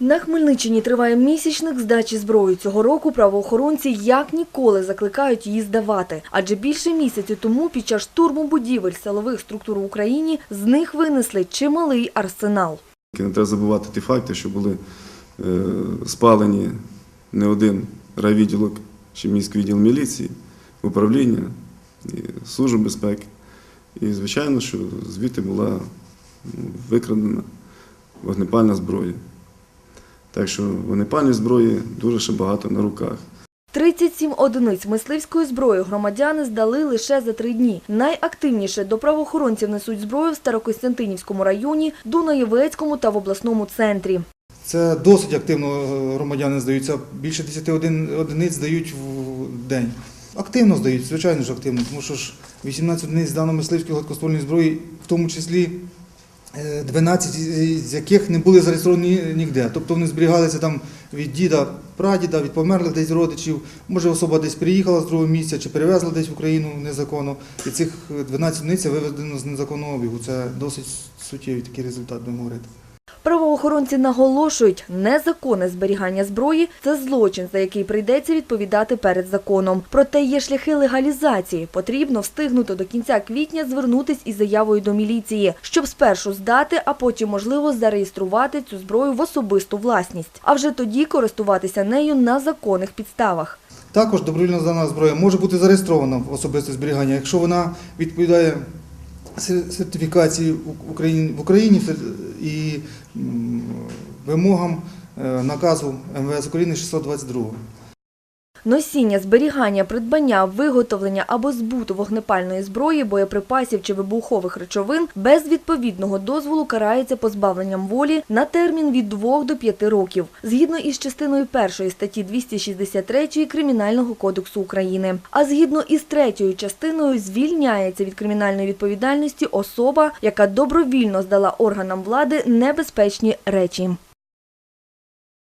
На Хмельниччині триває місячник здачі зброї. Цього року правоохоронці як ніколи закликають її здавати. Адже більше місяцю тому під час штурму будівель силових структур в Україні з них винесли чималий арсенал. Не треба забувати ті факти, що були е, спалені не один райвідділок чи міський відділ міліції, управління, і служба безпеки. І, звичайно, що звідти була викрадена вогнепальна зброя. Так що вогнепальної зброї дуже ще багато на руках. 37 одиниць мисливської зброї громадяни здали лише за три дні. Найактивніше до правоохоронців несуть зброю в Старокостянтинівському районі, Дунаєвецькому та в обласному центрі. Це досить активно е, громадяни здаються. Більше 10 один- одиниць здають в день. Активно здають, звичайно ж активно, тому що ж 18 одиниць здано мисливської гладкоствольної зброї, в тому числі 12 з яких не були зареєстровані ніде. Тобто вони зберігалися там від діда, прадіда, від померлих десь родичів. Може особа десь приїхала з другого місця чи перевезла десь в Україну незаконно. І цих 12 одиниць виведено з незаконного обігу. Це досить суттєвий такий результат, будемо говорити. Правоохоронці наголошують, незаконне зберігання зброї – це злочин, за який прийдеться відповідати перед законом. Проте є шляхи легалізації. Потрібно встигнути до кінця квітня звернутись із заявою до міліції, щоб спершу здати, а потім, можливо, зареєструвати цю зброю в особисту власність. А вже тоді користуватися нею на законних підставах. Також добровільно здана зброя може бути зареєстрована в особисте зберігання, якщо вона відповідає сертифікації в Україні, в Україні вимогам е, наказу МВС України 622. Носіння, зберігання, придбання, виготовлення або збуту вогнепальної зброї, боєприпасів чи вибухових речовин без відповідного дозволу карається позбавленням волі на термін від 2 до 5 років, згідно із частиною 1 статті 263 Кримінального кодексу України. А згідно із третьою частиною звільняється від кримінальної відповідальності особа, яка добровільно здала органам влади небезпечні речі.